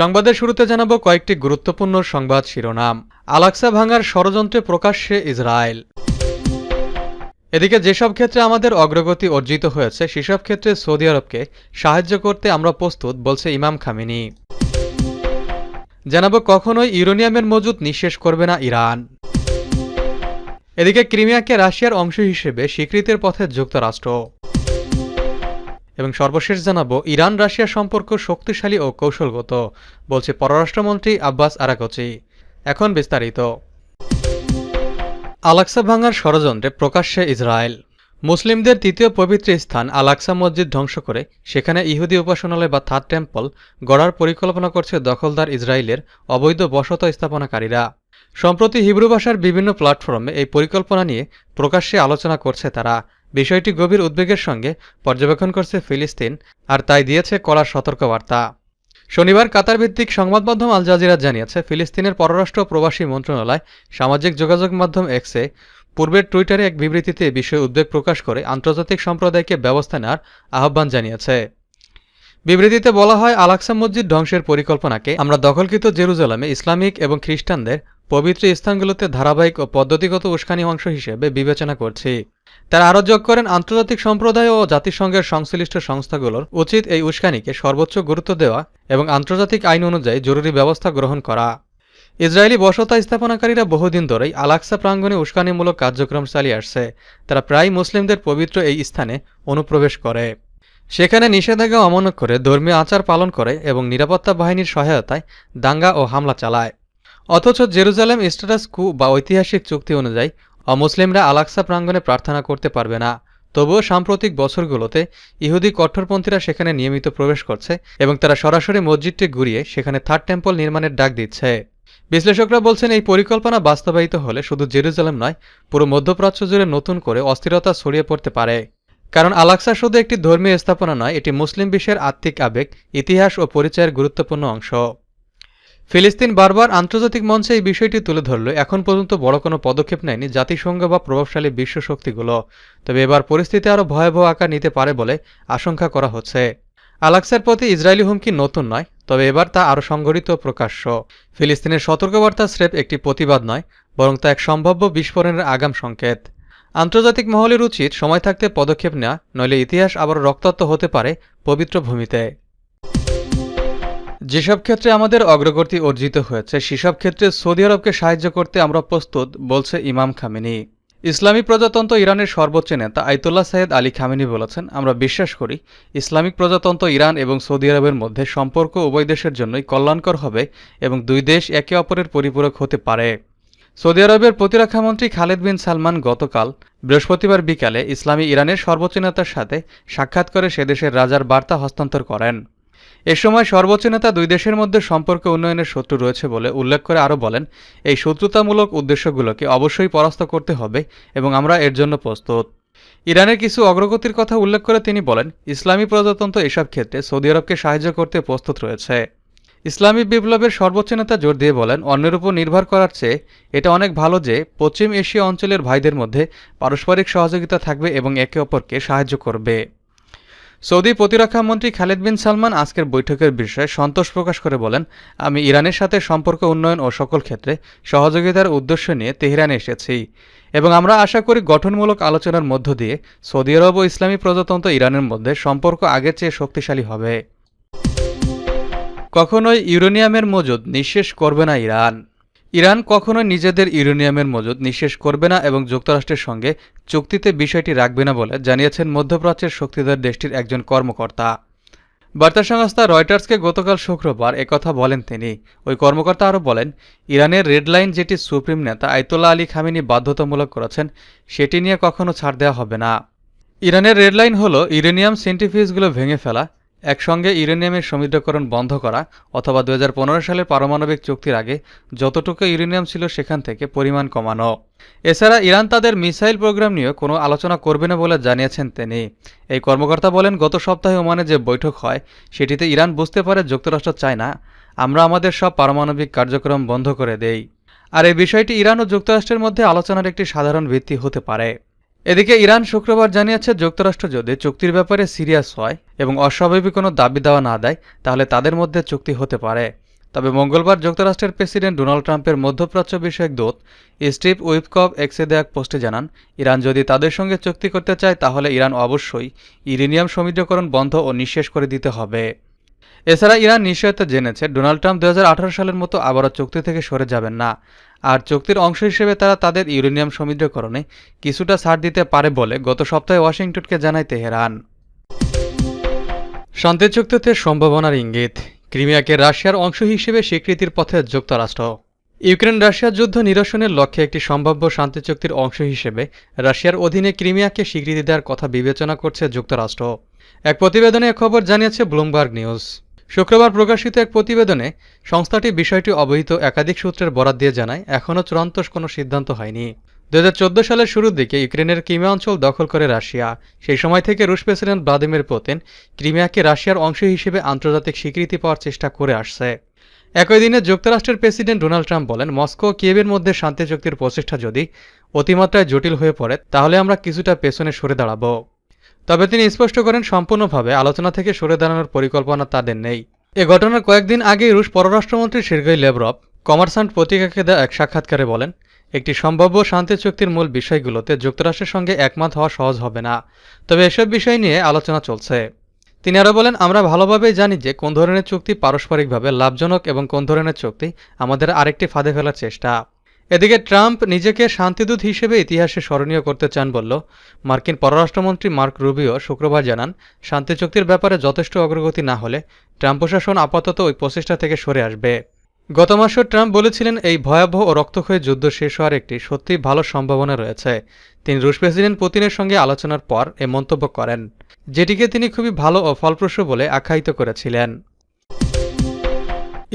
সংবাদের শুরুতে জানাব কয়েকটি গুরুত্বপূর্ণ সংবাদ শিরোনাম। আলাক্সা ভাঙার ষড়যন্ত্রে প্রকাশ্যে ইসরায়েল। এদিকে যেসব ক্ষেত্রে আমাদের অগ্রগতি অর্জিত হয়েছে, সেসব ক্ষেত্রে সৌদি আরবকে সাহায্য করতে আমরা প্রস্তুত, বলছে ইমাম খামিনি। জানাব কখনোই ইউরেনিয়ামের মজুদ নিঃশেষ করবে না ইরান। এদিকে ক্রিমিয়াকে রাশিয়ার অংশ হিসেবে স্বীকৃতির পথে যুক্তরাষ্ট্র। এবং সর্বশেষ জানাব, ইরান, রাশিয়া সম্পর্ক শক্তিশালী ও কৌশলগত, বলছে পররাষ্ট্রমন্ত্রী আব্বাস আরাকচি। এখন বিস্তারিত। আলাক্সা ভাঙার ষড়যন্ত্রে প্রকাশ্যে ইসরায়েল। মুসলিমদের তৃতীয় পবিত্র স্থান আলাক্সা মসজিদ ধ্বংস করে, সেখানে ইহুদি উপাসনালয় বা থার্ড টেম্পল গড়ার পরিকল্পনা করছে দখলদার ইসরায়েলের অবৈধ বসত স্থাপনাকারীরা। সম্প্রতি হিব্রু ভাষার বিভিন্ন প্ল্যাটফর্মে এই পরিকল্পনা নিয়ে প্রকাশ্যে আলোচনা করছে তারা। বিষয়টি গভীর উদ্বেগের সঙ্গে পর্যবেক্ষণ করছে ফিলিস্তিন, আর তাই দিয়েছে কড়া সতর্কবার্তা। শনিবার কাতার ভিত্তিক সংবাদ মাধ্যম আল জাজিরা জানিয়েছে, ফিলিস্তিনের পররাষ্ট্র প্রবাসী মন্ত্রণালয় সামাজিক যোগাযোগ মাধ্যম এক্সে পূর্বের টুইটারে এক বিবৃতিতে এ বিষয়ে উদ্বেগ প্রকাশ করে আন্তর্জাতিক সম্প্রদায়কে ব্যবস্থা নেওয়ার আহ্বান জানিয়েছে। বিবৃতিতে বলা হয় আলাক্সা মসজিদ ধ্বংসের পরিকল্পনাকে আমরা দখলকৃত জেরুজালামে ইসলামিক এবং খ্রিস্টানদের পবিত্র স্থানগুলোতে ধারাবাহিক ও পদ্ধতিগত উস্কানি অংশ হিসেবে বিবেচনা করছি। তারা আরও যোগ করেন, আন্তর্জাতিক সম্প্রদায় ও জাতিসংঘের সংশ্লিষ্ট সংস্থাগুলোর উচিত এই উস্কানিকে সর্বোচ্চ গুরুত্ব দেওয়া এবং আন্তর্জাতিক আইন অনুযায়ী জরুরি ব্যবস্থা গ্রহণ করা। ইসরায়েলি বসতা স্থাপনাকারীরা বহুদিন ধরেই আলাক্সা প্রাঙ্গণে উস্কানিমূলক কার্যক্রম চালিয়ে আসছে। তারা প্রায় মুসলিমদের পবিত্র এই স্থানে অনুপ্রবেশ করে। সেখানে নিষেধাজ্ঞা অমান্য করে ধর্মীয় আচার পালন করে এবং নিরাপত্তা বাহিনীর সহায়তায় দাঙ্গা ও হামলা চালায়। অথচ জেরুজালেম স্ট্যাটাস কু বা ঐতিহাসিক চুক্তি অনুযায়ী অমুসলিমরা আলাক্সা প্রাঙ্গণে প্রার্থনা করতে পারবে না। তবুও সাম্প্রতিক বছরগুলোতে ইহুদি কট্টরপন্থীরা সেখানে নিয়মিত প্রবেশ করছে এবং তারা সরাসরি মসজিদটি ঘুরিয়ে সেখানে থার্ড টেম্পল নির্মাণের ডাক দিচ্ছে। বিশ্লেষকরা বলছেন, এই পরিকল্পনা বাস্তবায়িত হলে শুধু জেরুজালেম নয়, পুরো মধ্যপ্রাচ্য জুড়ে নতুন করে অস্থিরতা ছড়িয়ে পড়তে পারে। কারণ আলাক্সা শুধু একটি ধর্মীয় স্থাপনা নয়, এটি মুসলিম বিশ্বের আত্মিক আবেগ, ইতিহাস ও পরিচয়ের গুরুত্বপূর্ণ অংশ। ফিলিস্তিন বারবার আন্তর্জাতিক মঞ্চে এই বিষয়টি তুলে ধরলে। এখন পর্যন্ত বড় কোনো পদক্ষেপ নেয়নি জাতিসংঘ বা প্রভাবশালী বিশ্ব শক্তিগুলো। তবে এবার পরিস্থিতি আরও ভয়াবহ আকার নিতে পারে বলে আশঙ্কা করা হচ্ছে। আলাক্সার প্রতি ইসরায়েলি হুমকি নতুন নয়, তবে এবার তা আরও সংগঠিত প্রকাশ্য। ফিলিস্তিনের সতর্কবার্তা স্রেফ একটি প্রতিবাদ নয়, বরং তা এক সম্ভাব্য বিস্ফোরণের আগাম সংকেত। আন্তর্জাতিক মহলের উচিত সময় থাকতে পদক্ষেপ নেওয়া, নইলে ইতিহাস আবার রক্তাক্ত হতে পারে পবিত্র ভূমিতে। যেসব ক্ষেত্রে আমাদের অগ্রগতি অর্জিত হয়েছে, সেসব ক্ষেত্রে সৌদি আরবকে সাহায্য করতে আমরা প্রস্তুত, বলছে ইমাম খামেনি। ইসলামী প্রজাতন্ত্র ইরানের সর্বোচ্চ নেতা আইতুল্লাহ সাইয়েদ আলী খামেনি বলেছেন, আমরা বিশ্বাস করি, ইসলামিক প্রজাতন্ত্র ইরান এবং সৌদি আরবের মধ্যে সম্পর্ক উভয় দেশের জন্যই কল্যাণকর হবে এবং দুই দেশ একে অপরের পরিপূরক হতে পারে। সৌদি আরবের প্রতিরক্ষামন্ত্রী খালেদ বিন সালমান গতকাল বৃহস্পতিবার বিকালে ইসলামী ইরানের সর্বোচ্চ নেতার সাথে সাক্ষাৎ করে সে দেশের রাজার বার্তা হস্তান্তর করেন। এ সময় সর্বোচ্চ নেতা দুই দেশের মধ্যে সম্পর্ক উন্নয়নের শত্রু রয়েছে বলে উল্লেখ করে আরও বলেন, এই শত্রুতামূলক উদ্দেশ্যগুলোকে অবশ্যই পরাস্ত করতে হবে এবং আমরা এর জন্য প্রস্তুত। ইরানের কিছু অগ্রগতির কথা উল্লেখ করে তিনি বলেন, ইসলামী প্রজাতন্ত্র এসব ক্ষেত্রে সৌদি আরবকে সাহায্য করতে প্রস্তুত রয়েছে। ইসলামী বিপ্লবের সর্বোচ্চ নেতা জোর দিয়ে বলেন, অন্যের উপর নির্ভর করার চেয়ে এটা অনেক ভালো যে পশ্চিম এশিয়া অঞ্চলের ভাইদের মধ্যে পারস্পরিক সহযোগিতা থাকবে এবং একে অপরকে সাহায্য করবে। সৌদি প্রতিরক্ষা মন্ত্রী খালেদ বিন সালমান আজকের বৈঠকের বিষয়ে সন্তোষ প্রকাশ করে বলেন, আমি ইরানের সাথে সম্পর্ক উন্নয়ন ও সকল ক্ষেত্রে সহযোগিতার উদ্দেশ্য নিয়ে তেহরানে এসেছি এবং আমরা আশা করি গঠনমূলক আলোচনার মধ্য দিয়ে সৌদি আরব ও ইসলামী প্রজাতন্ত্র ইরানের মধ্যে সম্পর্ক আগের চেয়ে শক্তিশালী হবে। কখনোই ইউরেনিয়ামের মজুদ নিঃশেষ করবে না ইরান। ইরান কখনোই নিজেদের ইউরেনিয়ামের মজুদ নিঃশেষ করবে না এবং যুক্তরাষ্ট্রের সঙ্গে চুক্তিতে বিষয়টি রাখবে না বলে জানিয়েছেন মধ্যপ্রাচ্যের শক্তিধর দেশটির একজন কর্মকর্তা। বার্তা সংস্থা রয়টার্সকে গতকাল শুক্রবার একথা বলেন তিনি। ওই কর্মকর্তা আরও বলেন, ইরানের রেড লাইন যেটি সুপ্রিম নেতা আইতুল্লাহ আলী খামিনি বাধ্যতামূলক করেছেন, সেটি নিয়ে কখনো ছাড় দেওয়া হবে না। ইরানের রেড লাইন হল ইউরেনিয়াম সেন্টিফিউজগুলো ভেঙে ফেলা একসঙ্গে ইউরেনিয়ামের সমৃদ্ধকরণ বন্ধ করা অথবা দু হাজার পনেরো সালের পারমাণবিক চুক্তির আগে যতটুকু ইউরেনিয়াম ছিল সেখান থেকে পরিমাণ কমানো। এছাড়া ইরান তাদের মিসাইল প্রোগ্রাম নিয়ে কোনো আলোচনা করবে না বলে জানিয়েছেন তিনি। এই কর্মকর্তা বলেন, গত সপ্তাহে ওমানে যে বৈঠক হয়, সেটিতে ইরান বুঝতে পারে যুক্তরাষ্ট্র চায় না। আমরা আমাদের সব পারমাণবিক কার্যক্রম বন্ধ করে দেই। আর এই বিষয়টি ইরান ও যুক্তরাষ্ট্রের মধ্যে আলোচনার একটি সাধারণ ভিত্তি হতে পারে। এদিকে ইরান শুক্রবার জানিয়েছে যুক্তরাষ্ট্র যদি চুক্তির ব্যাপারে সিরিয়াস হয় এবং অস্বাভাবিক কোনো দাবি দেওয়া না দেয়, তাহলে তাদের মধ্যে চুক্তি হতে পারে। তবে মঙ্গলবার যুক্তরাষ্ট্রের প্রেসিডেন্ট ডোনাল্ড ট্রাম্পের মধ্যপ্রাচ্য বিষয়ক দূত স্টিভ উইপকভ এক্সে এক পোস্টে জানান, ইরান যদি তাদের সঙ্গে চুক্তি করতে চায়, তাহলে ইরান অবশ্যই ইউরেনিয়াম সমৃদ্ধকরণ বন্ধ ও নিঃশেষ করে দিতে হবে। এছাড়া ইরান নিশ্চয়তা জেনেছে, ডোনাল্ড ট্রাম্প দু হাজার আঠারো সালের মতো আবারও চুক্তি থেকে সরে যাবেন না। আর চুক্তির অংশ হিসেবে তারা তাদের ইউরেনিয়াম সমৃদ্ধকরণে কিছুটা ছাড় দিতে পারে বলে গত সপ্তাহে ওয়াশিংটনকে জানায় তেহরান। শান্তি চুক্তিতে সম্ভাবনার ইঙ্গিত, ক্রিমিয়াকে রাশিয়ার অংশ হিসেবে স্বীকৃতির পথে যুক্তরাষ্ট্র। ইউক্রেন রাশিয়ার যুদ্ধ নিরসনের লক্ষ্যে একটি সম্ভাব্য শান্তি চুক্তির অংশ হিসেবে রাশিয়ার অধীনে ক্রিমিয়াকে স্বীকৃতি দেওয়ার কথা বিবেচনা করছে যুক্তরাষ্ট্র। এক প্রতিবেদনে খবর জানিয়েছে ব্লুমবার্গ নিউজ। শুক্রবার প্রকাশিত এক প্রতিবেদনে সংস্থাটি বিষয়টি অবহিত একাধিক সূত্রের বরাত দিয়ে জানায়, এখনও চূড়ান্ত কোনো সিদ্ধান্ত হয়নি। দু হাজার চোদ্দ সালের শুরুর দিকে ইউক্রেনের ক্রিমিয়া অঞ্চল দখল করে রাশিয়া। সেই সময় থেকে রুশ প্রেসিডেন্ট ভ্লাদিমির পুতিন ক্রিমিয়াকে রাশিয়ার অংশ হিসেবে আন্তর্জাতিক স্বীকৃতি পাওয়ার চেষ্টা করে আসছে। একই দিনে যুক্তরাষ্ট্রের প্রেসিডেন্ট ডোনাল্ড ট্রাম্প বলেন, মস্কো ও কিয়েভের মধ্যে শান্তি চুক্তির প্রচেষ্টা যদি অতিমাত্রায় জটিল হয়ে পড়ে, তাহলে আমরা কিছুটা পেছনে সরে দাঁড়াবো। তবে তিনি স্পষ্ট করেন, সম্পূর্ণভাবে আলোচনা থেকে সরে দাঁড়ানোর পরিকল্পনা তাদের নেই। এ ঘটনার কয়েকদিন আগেই রুশ পররাষ্ট্রমন্ত্রী সের্গেই লেভরভ কমার্সান্ট পত্রিকাকে দেওয়া এক সাক্ষাৎকারে বলেন, একটি সম্ভাব্য শান্তি চুক্তির মূল বিষয়গুলোতে যুক্তরাষ্ট্রের সঙ্গে একমত হওয়া সহজ হবে না। তবে এসব বিষয় নিয়ে আলোচনা চলছে। তিনি আরও বলেন, আমরা ভালোভাবেই জানি যে কোন ধরনের চুক্তি পারস্পরিকভাবে লাভজনক এবং কোন ধরনের চুক্তি আমাদের আরেকটি ফাঁদে ফেলার চেষ্টা। এদিকে ট্রাম্প নিজেকে শান্তিদূত হিসেবে ইতিহাসে স্মরণীয় করতে চান বলল। মার্কিন পররাষ্ট্রমন্ত্রী মার্ক রুবিও শুক্রবার জানান, শান্তি চুক্তির ব্যাপারে যথেষ্ট অগ্রগতি না হলে ট্রাম্প প্রশাসন আপাতত ওই প্রচেষ্টা থেকে সরে আসবে। গত মাসে ট্রাম্প বলেছিলেন, এই ভয়াবহ ও রক্তক্ষয়ী যুদ্ধ শেষ হওয়ার একটি সত্যিই ভালো সম্ভাবনা রয়েছে। তিনি রুশ প্রেসিডেন্ট পুতিনের সঙ্গে আলোচনার পর এ মন্তব্য করেন, যেটিকে তিনি খুবই ভালো ও ফলপ্রসূ বলে আখ্যায়িত করেছিলেন।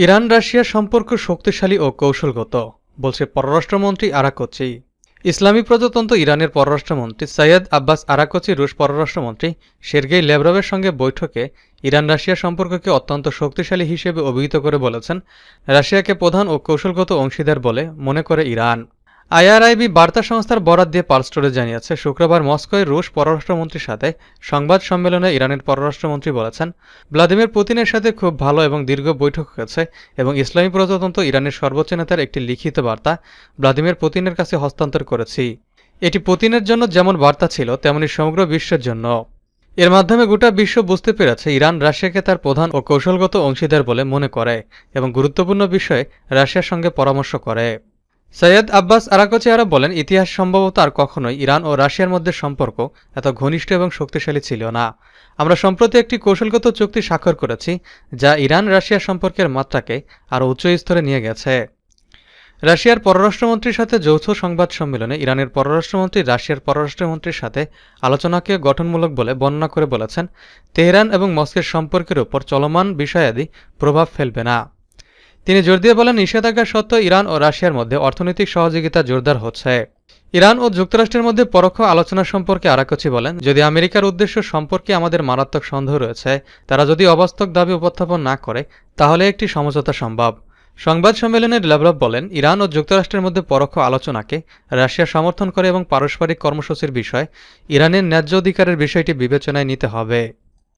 ইরান রাশিয়ার সম্পর্ক শক্তিশালী ও কৌশলগত। বলছে, পররাষ্ট্রমন্ত্রী আরাকোচি। ইসলামী প্রজাতন্ত্র ইরানের পররাষ্ট্রমন্ত্রী সৈয়দ আব্বাস আরাকোচি, রুশ পররাষ্ট্রমন্ত্রী সের্গেই লেভরভের সঙ্গে বৈঠকে ইরান রাশিয়া সম্পর্ককে অত্যন্ত শক্তিশালী হিসেবে অভিহিত করে বলেছেন, রাশিয়াকে প্রধান ও কৌশলগত অংশীদার বলে মনে করে ইরান। আইআরআইবি বার্তা সংস্থার বরাত দিয়ে পার্লস্টোরে জানিয়েছে, শুক্রবার মস্কোয় রুশ পররাষ্ট্রমন্ত্রীর সাথে সংবাদ সম্মেলনে ইরানের পররাষ্ট্রমন্ত্রী বলেছেন, ভ্লাদিমির পুতিনের সাথে খুব ভালো এবং দীর্ঘ বৈঠক হয়েছে এবং ইসলামী প্রজাতন্ত্র ইরানের সর্বোচ্চ নেতার একটি লিখিত বার্তা ভ্লাদিমির পুতিনের কাছে হস্তান্তর করেছি। এটি পুতিনের জন্য যেমন বার্তা ছিল, তেমনি সমগ্র বিশ্বের জন্য। এর মাধ্যমে গোটা বিশ্ব বুঝতে পেরেছে, ইরান রাশিয়াকে তার প্রধান ও কৌশলগত অংশীদার বলে মনে করে এবং গুরুত্বপূর্ণ বিষয়ে রাশিয়ার সঙ্গে পরামর্শ করে। সৈয়দ আব্বাস আরাকোচি আরও বলেন, ইতিহাস সম্ভবত আর কখনোই ইরান ও রাশিয়ার মধ্যে সম্পর্ক এত ঘনিষ্ঠ এবং শক্তিশালী ছিল না। আমরা সম্প্রতি একটি কৌশলগত চুক্তি স্বাক্ষর করেছি, যা ইরান রাশিয়া সম্পর্কের মাত্রাকে আরও উচ্চ স্তরে নিয়ে গেছে। রাশিয়ার পররাষ্ট্রমন্ত্রীর সাথে যৌথ সংবাদ সম্মেলনে ইরানের পররাষ্ট্রমন্ত্রী রাশিয়ার পররাষ্ট্রমন্ত্রীর সাথে আলোচনাকে গঠনমূলক বলে বর্ণনা করে বলেছেন, তেহরান এবং মস্কের সম্পর্কের উপর চলমান বিষয়াদি প্রভাব ফেলবে না। তিনি জোর দিয়ে বলেন নিষেধাজ্ঞা সত্ত্বেও ইরান ও রাশিয়ার মধ্যে অর্থনৈতিক সহযোগিতা জোরদার হচ্ছে। ইরান ও যুক্তরাষ্ট্রের মধ্যে পরোক্ষ আলোচনা সম্পর্কে আরাকচি বলেন, যদি আমেরিকার উদ্দেশ্য সম্পর্কে আমাদের মারাত্মক সন্দেহ রয়েছে, তারা যদি অবাস্তব দাবি উপস্থাপন না করে, তাহলে একটি সমঝোতা সম্ভব। সংবাদ সম্মেলনে লেভলভ বলেন, ইরান ও যুক্তরাষ্ট্রের মধ্যে পরোক্ষ আলোচনাকে রাশিয়া সমর্থন করে এবং পারস্পরিক কর্মসূচির বিষয় ইরানের ন্যায্য অধিকারের বিষয়টি বিবেচনায় নিতে হবে।